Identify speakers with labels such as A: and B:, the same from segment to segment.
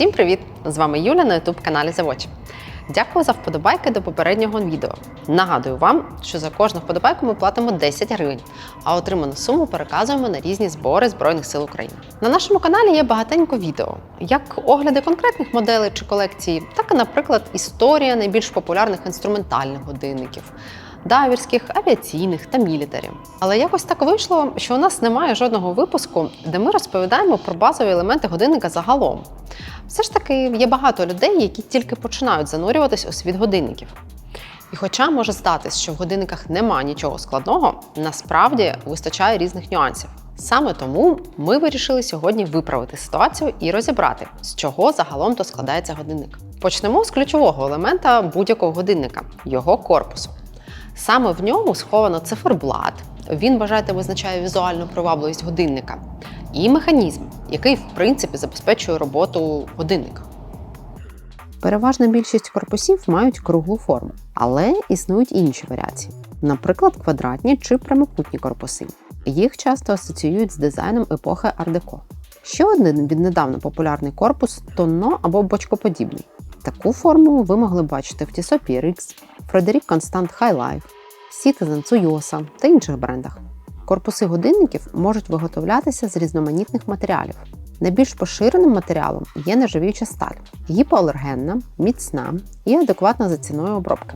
A: Всім привіт! З вами Юля на youtube каналі Завоч. Дякую за вподобайки до попереднього відео. Нагадую вам, що за кожну вподобайку ми платимо 10 гривень, а отриману суму переказуємо на різні збори Збройних сил України. На нашому каналі є багатенько відео, як огляди конкретних моделей чи колекцій, так і, наприклад, історія найбільш популярних інструментальних годинників. Дайверських, авіаційних та мілітарів. Але якось так вийшло, що у нас немає жодного випуску, де ми розповідаємо про базові елементи годинника загалом. Все ж таки є багато людей, які тільки починають занурюватись у світ годинників. І хоча може здатись, що в годинниках нема нічого складного, насправді вистачає різних нюансів. Саме тому ми вирішили сьогодні виправити ситуацію і розібрати, з чого загалом то складається годинник. Почнемо з ключового елемента будь-якого годинника його корпусу. Саме в ньому сховано циферблат. Він, вважаєте, визначає візуальну привабливість годинника і механізм, який в принципі забезпечує роботу годинника. Переважна більшість корпусів мають круглу форму, але існують інші варіації, наприклад, квадратні чи прямокутні корпуси. Їх часто асоціюють з дизайном епохи ар-деко. Ще один віднедавна популярний корпус тонно або бочкоподібний. Таку форму ви могли бачити в Tissot PRX, Frederic Constant High Life, Citizen Tsuyosa та інших брендах. Корпуси годинників можуть виготовлятися з різноманітних матеріалів. Найбільш поширеним матеріалом є нержавіюча сталь, гіпоалергенна, міцна і адекватна за ціною обробки.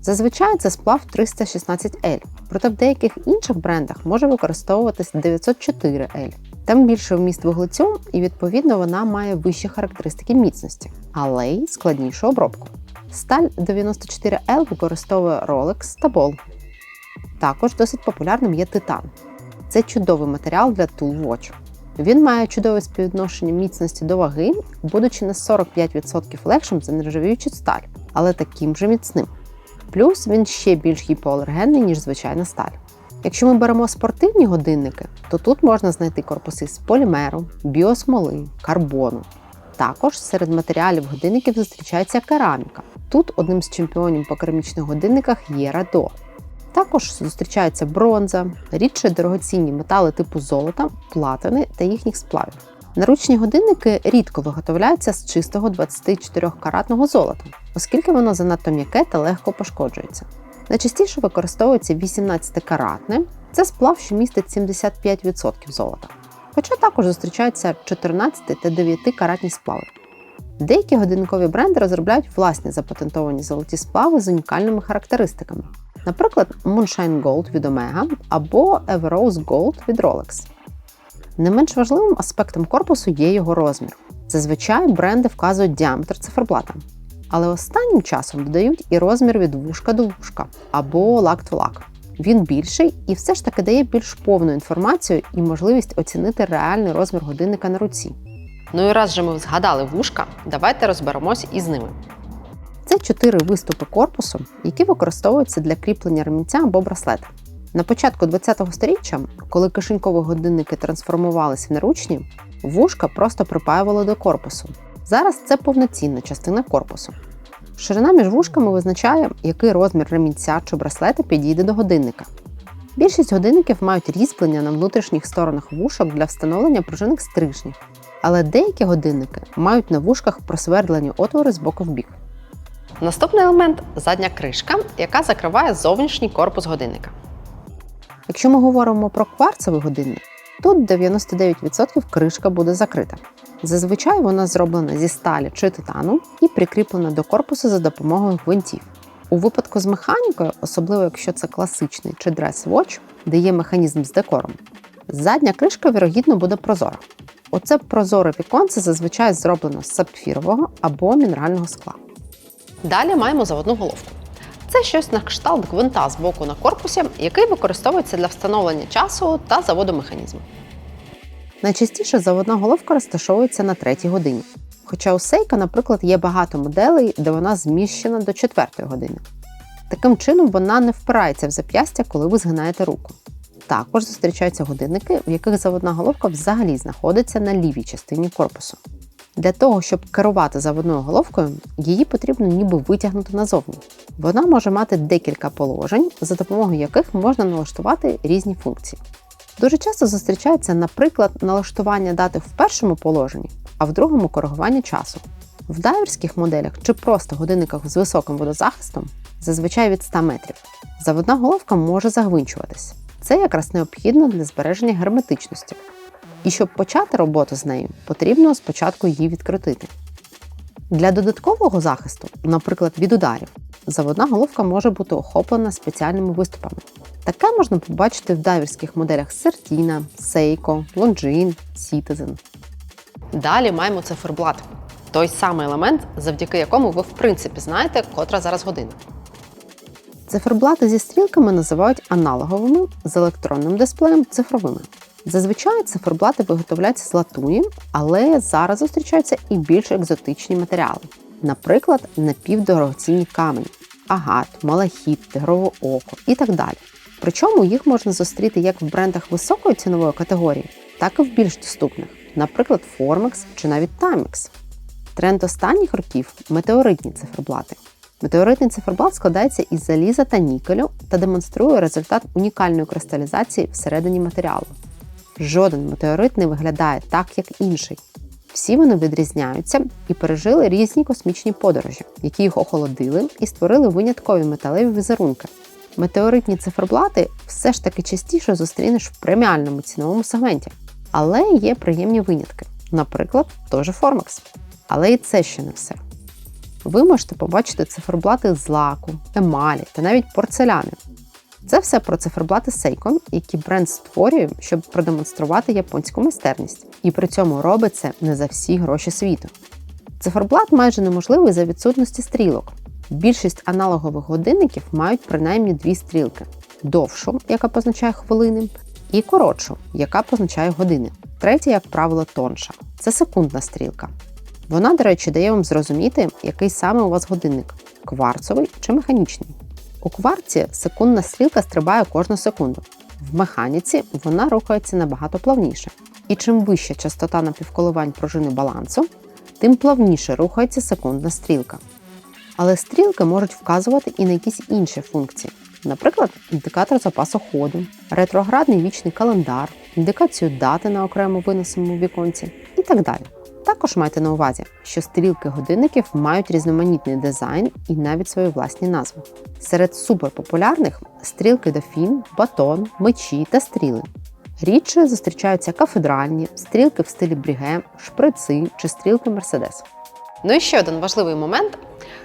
A: Зазвичай це сплав 316L, проте в деяких інших брендах може використовуватись 904L. Там більше вміст вуглецю і, відповідно, вона має вищі характеристики міцності, але й складнішу обробку. Сталь 94L використовує Rolex та Ball. Також досить популярним є титан. Це чудовий матеріал для Watch. Він має чудове співвідношення міцності до ваги, будучи на 45% легшим за нержавіючу сталь, але таким же міцним. Плюс він ще більш гіпоалергенний, ніж звичайна сталь. Якщо ми беремо спортивні годинники, то тут можна знайти корпуси з полімеру, біосмоли, карбону. Також серед матеріалів годинників зустрічається кераміка. Тут одним з чемпіонів по керамічних годинниках є радо. Також зустрічається бронза, рідше дорогоцінні метали типу золота, платини та їхніх сплавів. Наручні годинники рідко виготовляються з чистого 24-каратного золота, оскільки воно занадто м'яке та легко пошкоджується. Найчастіше використовується 18-каратне, це сплав, що містить 75% золота. Хоча також зустрічаються 14 та 9-каратні сплави. Деякі годинникові бренди розробляють власні запатентовані золоті сплави з унікальними характеристиками, наприклад, Moonshine Gold від Omega або Everose Gold від Rolex. Не менш важливим аспектом корпусу є його розмір. Зазвичай бренди вказують діаметр циферблата, але останнім часом додають і розмір від вушка до вушка або лак-то-лак. Він більший і все ж таки дає більш повну інформацію і можливість оцінити реальний розмір годинника на руці. Ну і раз же ми згадали вушка, давайте розберемось із ними. Це чотири виступи корпусу, які використовуються для кріплення ремінця або браслета. На початку ХХ століття, коли кишенькові годинники трансформувалися в наручні, вушка просто припаювали до корпусу. Зараз це повноцінна частина корпусу. Ширина між вушками визначає, який розмір ремінця чи браслета підійде до годинника. Більшість годинників мають різьблення на внутрішніх сторонах вушок для встановлення пружинних стрижнів, але деякі годинники мають на вушках просвердлені отвори з боку в бік. Наступний елемент задня кришка, яка закриває зовнішній корпус годинника. Якщо ми говоримо про кварцевий годинник, тут 99% кришка буде закрита. Зазвичай вона зроблена зі сталі чи титану і прикріплена до корпусу за допомогою гвинтів. У випадку з механікою, особливо якщо це класичний чи дрес-вотч, де є механізм з декором, задня кришка, вірогідно, буде прозора. Оце прозоре віконце зазвичай зроблено з сапфірового або мінерального скла. Далі маємо заводну головку. Це щось на кшталт гвинта з боку на корпусі, який використовується для встановлення часу та заводу механізму. Найчастіше заводна головка розташовується на третій годині. Хоча у Сейка, наприклад, є багато моделей, де вона зміщена до четвертої години. Таким чином, вона не впирається в зап'ястя, коли ви згинаєте руку. Також зустрічаються годинники, в яких заводна головка взагалі знаходиться на лівій частині корпусу. Для того, щоб керувати заводною головкою, її потрібно ніби витягнути назовні. Вона може мати декілька положень, за допомогою яких можна налаштувати різні функції. Дуже часто зустрічається, наприклад, налаштування дати в першому положенні, а в другому коригування часу. В дайверських моделях чи просто годинниках з високим водозахистом зазвичай від 100 метрів. Заводна головка може загвинчуватись. Це якраз необхідно для збереження герметичності. І щоб почати роботу з нею, потрібно спочатку її відкрутити. Для додаткового захисту, наприклад, від ударів, заводна головка може бути охоплена спеціальними виступами. Таке можна побачити в дайверських моделях Certina, Seiko, Longines, Citizen. Далі маємо циферблат. Той самий елемент, завдяки якому ви в принципі знаєте, котра зараз година. Циферблати зі стрілками називають аналоговими з електронним дисплеєм цифровими. Зазвичай циферблати виготовляються з латуні, але зараз зустрічаються і більш екзотичні матеріали. Наприклад, напівдорогоцінні камені, агат, малахіт, тигрове око і так далі. Причому їх можна зустріти як в брендах високої цінової категорії, так і в більш доступних, наприклад, Formex чи навіть Timex. Тренд останніх років метеоритні циферблати. Метеоритний циферблат складається із заліза та нікелю та демонструє результат унікальної кристалізації всередині матеріалу. Жоден метеорит не виглядає так, як інший. Всі вони відрізняються і пережили різні космічні подорожі, які їх охолодили і створили виняткові металеві візерунки. Метеоритні циферблати все ж таки частіше зустрінеш в преміальному ціновому сегменті, але є приємні винятки, наприклад, той же Formex. Але і це ще не все. Ви можете побачити циферблати з лаку, емалі та навіть порцеляни. Це все про циферблати Seiko, які бренд створює, щоб продемонструвати японську майстерність, і при цьому робить це не за всі гроші світу. Циферблат майже неможливий за відсутності стрілок. Більшість аналогових годинників мають принаймні дві стрілки: довшу, яка позначає хвилини, і коротшу, яка позначає години. Третя, як правило, тонша це секундна стрілка. Вона, до речі, дає вам зрозуміти, який саме у вас годинник кварцовий чи механічний. У кварці секундна стрілка стрибає кожну секунду. В механіці вона рухається набагато плавніше. І чим вища частота напівколивань пружини балансу, тим плавніше рухається секундна стрілка. Але стрілки можуть вказувати і на якісь інші функції, наприклад, індикатор запасу ходу, ретроградний вічний календар, індикацію дати на окремо винесеному віконці і так далі. Також майте на увазі, що стрілки годинників мають різноманітний дизайн і навіть свої власні назви. Серед суперпопулярних стрілки дофін, батон, мечі та стріли. Рідше зустрічаються кафедральні, стрілки в стилі бріге, шприци чи стрілки Мерседес. Ну і ще один важливий момент: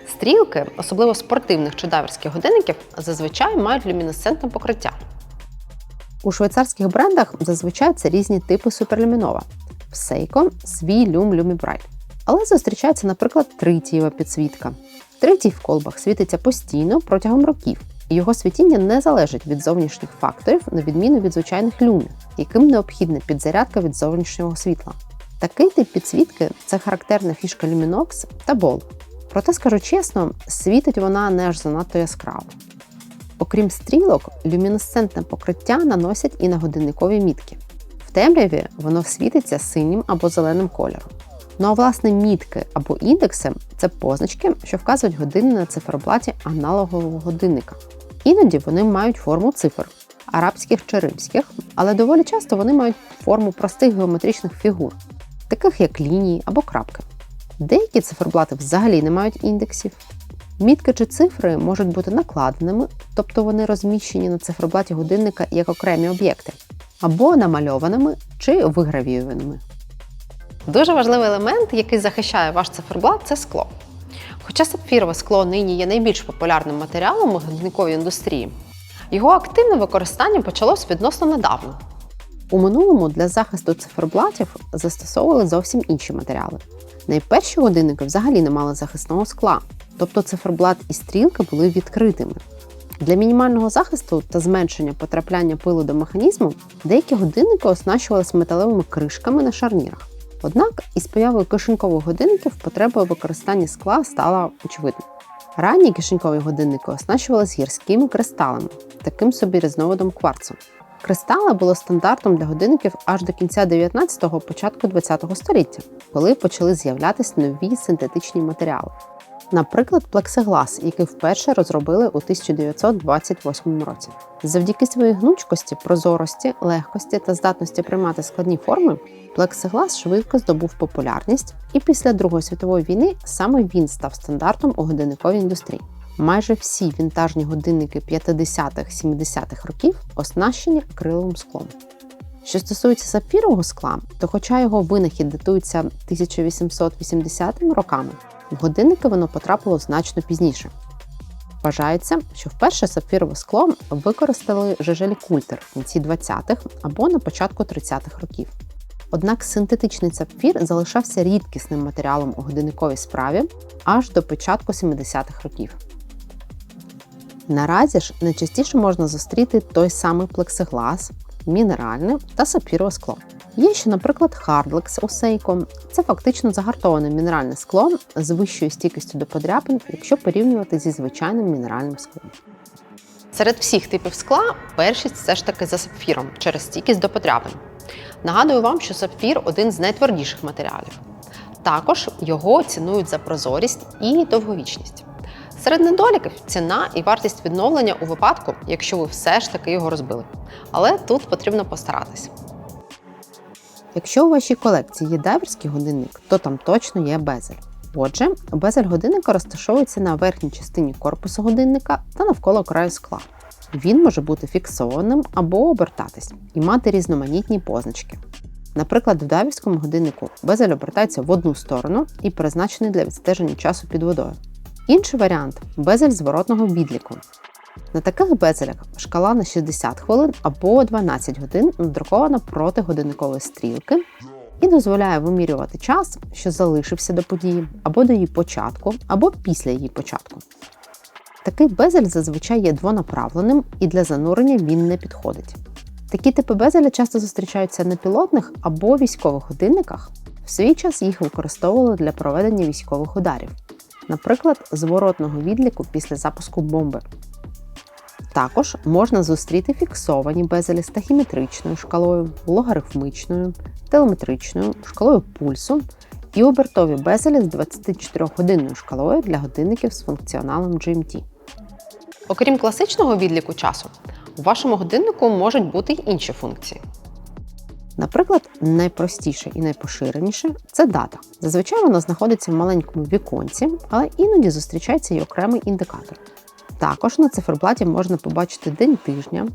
A: стрілки, особливо спортивних чи дайверських годинників, зазвичай мають люмінесцентне покриття. У швейцарських брендах зазвичай це різні типи суперлюмінова. В Seiko свій люм Lumibbright. Але зустрічається, наприклад, тритієва підсвітка. Третій в колбах світиться постійно протягом років, і його світіння не залежить від зовнішніх факторів, на відміну від звичайних люмів, яким необхідна підзарядка від зовнішнього світла. Такий тип підсвітки це характерна фішка Luminox та Ball. Проте, скажу чесно, світить вона не аж занадто яскраво. Окрім стрілок, люмінесцентне покриття наносять і на годинникові мітки. В темряві воно світиться синім або зеленим кольором. Ну а власне мітки або індекси це позначки, що вказують години на циферблаті аналогового годинника. Іноді вони мають форму цифр арабських чи римських, але доволі часто вони мають форму простих геометричних фігур, таких як лінії або крапки. Деякі циферблати взагалі не мають індексів. Мітки чи цифри можуть бути накладеними, тобто вони розміщені на циферблаті годинника як окремі об'єкти, або намальованими чи вигравіюваними. Дуже важливий елемент, який захищає ваш циферблат, це скло. Хоча сапфірове скло нині є найбільш популярним матеріалом у годинниковій індустрії, його активне використання почалось відносно недавно. У минулому для захисту циферблатів застосовували зовсім інші матеріали. Найперші годинники взагалі не мали захисного скла, тобто циферблат і стрілки були відкритими. Для мінімального захисту та зменшення потрапляння пилу до механізму деякі годинники оснащувалися металевими кришками на шарнірах. Однак із появою кишенькових годинників потреба у використанні скла стала очевидною. Ранні кишенькові годинники оснащувалися гірськими кристалами, таким собі різновидом кварцу. Кристали було стандартом для годинників аж до кінця 19-го, початку 20-го століття, коли почали з'являтися нові синтетичні матеріали. Наприклад, плексиглас, який вперше розробили у 1928 році. Завдяки своїй гнучкості, прозорості, легкості та здатності приймати складні форми, плексиглас швидко здобув популярність, і після Другої світової війни саме він став стандартом у годинниковій індустрії. Майже всі вінтажні годинники 50-70-х років оснащені акриловим склом. Що стосується сапфірового скла, то хоча його винахід датується 1880 роками, в годинники воно потрапило значно пізніше. Вважається, що вперше сапфірове скло використали жежелі Культер в кінці 20-х або на початку 30-х років. Однак синтетичний сапфір залишався рідкісним матеріалом у годинниковій справі аж до початку 70-х років. Наразі ж найчастіше можна зустріти той самий плексиглас, мінеральне та сапфірове скло. Є ще, наприклад, Hardlex у Seiko. Це фактично загартоване мінеральне скло з вищою стійкістю до подряпин, якщо порівнювати зі звичайним мінеральним склом. Серед всіх типів скла першість все ж таки за сапфіром через стійкість до подряпин. Нагадую вам, що сапфір один з найтвердіших матеріалів. Також його цінують за прозорість і довговічність. Серед недоліків ціна і вартість відновлення у випадку, якщо ви все ж таки його розбили. Але тут потрібно постаратись. Якщо у вашій колекції є дайверський годинник, то там точно є безель. Отже, безель годинника розташовується на верхній частині корпусу годинника та навколо краю скла. Він може бути фіксованим або обертатись і мати різноманітні позначки. Наприклад, в дайверському годиннику безель обертається в одну сторону і призначений для відстеження часу під водою. Інший варіант безель зворотного відліку. На таких безелях шкала на 60 хвилин або 12 годин надрукована проти годинникової стрілки і дозволяє вимірювати час, що залишився до події, або до її початку, або після її початку. Такий безель зазвичай є двонаправленим і для занурення він не підходить. Такі типи безеля часто зустрічаються на пілотних або військових годинниках. В свій час їх використовували для проведення військових ударів, наприклад, зворотного відліку після запуску бомби. Також можна зустріти фіксовані безелі з тахіметричною шкалою, логарифмичною, телеметричною, шкалою пульсу і обертові безелі з 24-годинною шкалою для годинників з функціоналом GMT. Окрім класичного відліку часу, у вашому годиннику можуть бути й інші функції. Наприклад, найпростіше і найпоширеніше це дата. Зазвичай вона знаходиться в маленькому віконці, але іноді зустрічається й окремий індикатор. Також на циферблаті можна побачити день тижня,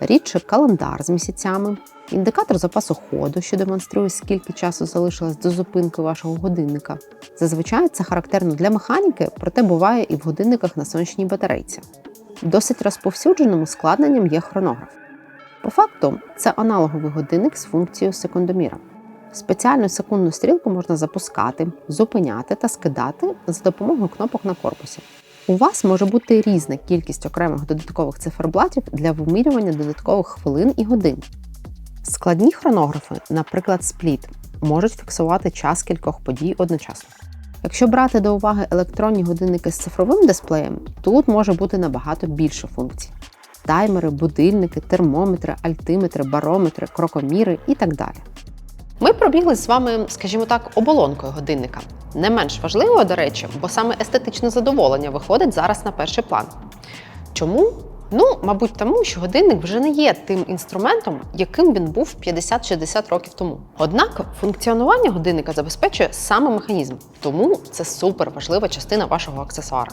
A: рідше календар з місяцями, індикатор запасу ходу, що демонструє, скільки часу залишилось до зупинки вашого годинника. Зазвичай це характерно для механіки, проте буває і в годинниках на сонячній батарейці. Досить розповсюдженим ускладненням є хронограф. По факту, це аналоговий годинник з функцією секундоміра. Спеціальну секундну стрілку можна запускати, зупиняти та скидати за допомогою кнопок на корпусі. У вас може бути різна кількість окремих додаткових циферблатів для вимірювання додаткових хвилин і годин. Складні хронографи, наприклад, спліт, можуть фіксувати час кількох подій одночасно. Якщо брати до уваги електронні годинники з цифровим дисплеєм, тут може бути набагато більше функцій: таймери, будильники, термометри, альтиметри, барометри, крокоміри і так далі. Ми пробігли з вами, скажімо так, оболонкою годинника. Не менш важливо, до речі, бо саме естетичне задоволення виходить зараз на перший план. Чому? Ну, мабуть, тому, що годинник вже не є тим інструментом, яким він був 50-60 років тому. Однак функціонування годинника забезпечує саме механізм, тому це супер важлива частина вашого аксесуара.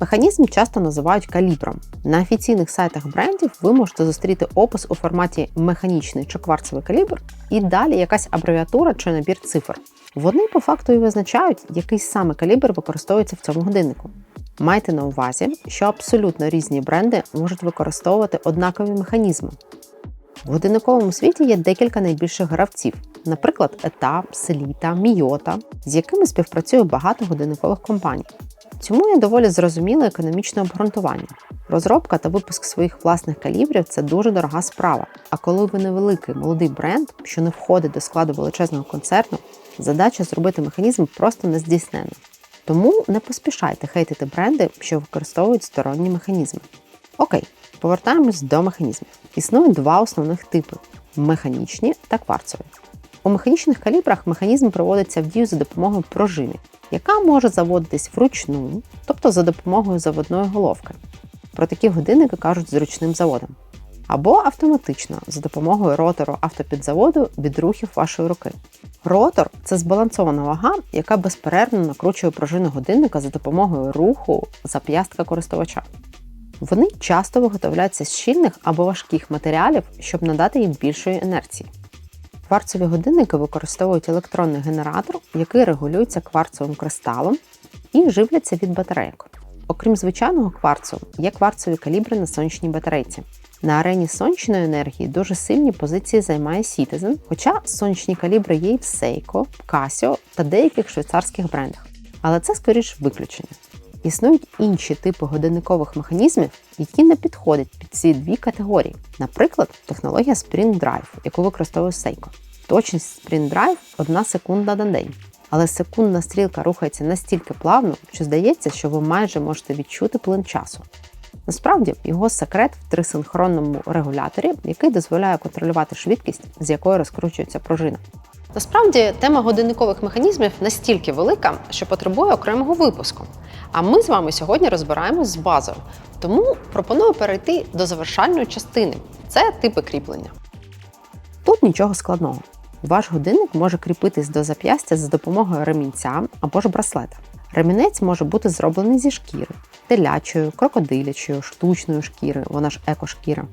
A: Механізм часто називають калібром. На офіційних сайтах брендів ви можете зустріти опис у форматі механічний чи кварцевий калібр, і далі якась абревіатура чи набір цифр. Вони по факту і визначають, який саме калібр використовується в цьому годиннику. Майте на увазі, що абсолютно різні бренди можуть використовувати однакові механізми. В годинниковому світі є декілька найбільших гравців, наприклад, ETA, Selita, Miyota, з якими співпрацює багато годинникових компаній. Цьому є доволі зрозуміле економічне обґрунтування. Розробка та випуск своїх власних калібрів це дуже дорога справа. А коли ви невеликий молодий бренд, що не входить до складу величезного концерну, задача зробити механізм просто не здійснена. Тому не поспішайте хейтити бренди, що використовують сторонні механізми. Окей, повертаємось до механізмів. Існують два основних типи механічні та кварцові. У механічних калібрах механізм проводиться в дію за допомогою пружини, яка може заводитись вручну, тобто за допомогою заводної головки. Про такі годинники кажуть зручним заводом. Або автоматично за допомогою ротору автопідзаводу від рухів вашої руки. Ротор це збалансована вага, яка безперервно накручує пружину годинника за допомогою руху зап'ястка користувача. Вони часто виготовляються з щільних або важких матеріалів, щоб надати їм більшої інерції. Кварцеві годинники використовують електронний генератор, який регулюється кварцевим кристалом і живляться від батарейок. Окрім звичайного кварцу, є кварцеві калібри на сонячній батарейці. На арені сонячної енергії дуже сильні позиції займає Citizen, хоча сонячні калібри є і в Seiko, Casio та деяких швейцарських брендах. Але це скоріш виключення. Існують інші типи годинникових механізмів, які не підходять під ці дві категорії. Наприклад, технологія Sprint Drive, яку використовує Seiko. Точність Sprint Drive – 1 секунда на день. Але секундна стрілка рухається настільки плавно, що здається, що ви майже можете відчути плин часу. Насправді, його секрет в трисинхронному регуляторі, який дозволяє контролювати швидкість, з якою розкручується пружина. Насправді, тема годинникових механізмів настільки велика, що потребує окремого випуску. А ми з вами сьогодні розбираємось з базою. Тому пропоную перейти до завершальної частини це типи кріплення. Тут нічого складного. Ваш годинник може кріпитись до зап'ястя за допомогою ремінця або ж браслета. Ремінець може бути зроблений зі шкіри, телячої, крокодилячої, штучної шкіри, вона ж екошкіра,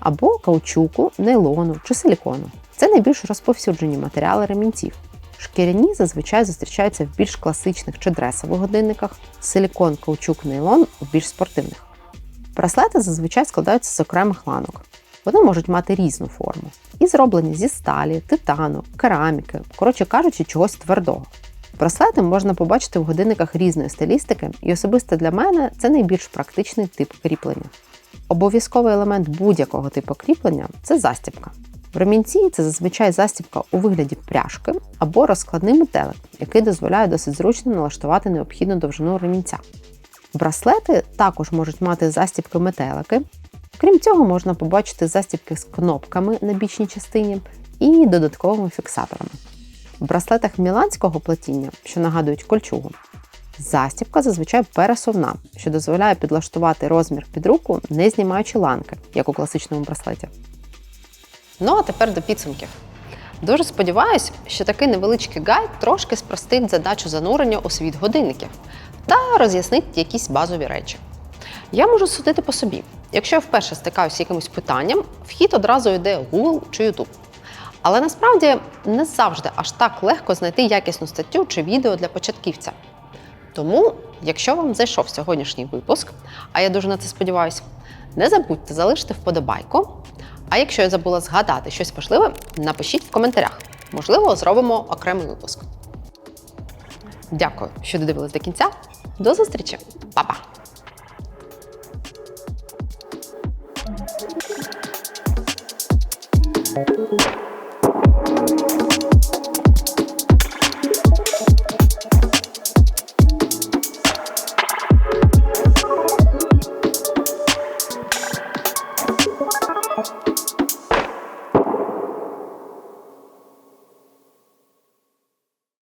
A: або каучуку, нейлону чи силікону. Це найбільш розповсюджені матеріали ремінців. Шкіряні зазвичай зустрічаються в більш класичних чи дресових годинниках, силікон, каучук, нейлон в більш спортивних. Браслети зазвичай складаються з окремих ланок. Вони можуть мати різну форму і зроблені зі сталі, титану, кераміки, коротше кажучи, чогось твердого. Браслети можна побачити в годинниках різної стилістики, і особисто для мене це найбільш практичний тип кріплення. Обов'язковий елемент будь-якого типу кріплення це застібка. В ремінці це зазвичай застібка у вигляді пряжки або розкладний метелик, який дозволяє досить зручно налаштувати необхідну довжину ремінця. Браслети також можуть мати застібки метелики. Крім цього, можна побачити застібки з кнопками на бічній частині і додатковими фіксаторами. В браслетах міланського плетіння, що нагадують кольчугу, застібка зазвичай пересувна, що дозволяє підлаштувати розмір під руку, не знімаючи ланки, як у класичному браслеті. Ну а тепер до підсумків. Дуже сподіваюся, що такий невеличкий гайд трошки спростить задачу занурення у світ годинників та роз'яснить якісь базові речі. Я можу судити по собі. Якщо я вперше стикаюся з якимось питанням, вхід одразу йде Google чи YouTube. Але насправді не завжди аж так легко знайти якісну статтю чи відео для початківця. Тому, якщо вам зайшов сьогоднішній випуск, а я дуже на це сподіваюся, не забудьте залишити вподобайку. А якщо я забула згадати щось важливе, напишіть в коментарях. Можливо, зробимо окремий випуск. Дякую, що додивились до кінця. До зустрічі, Па-па!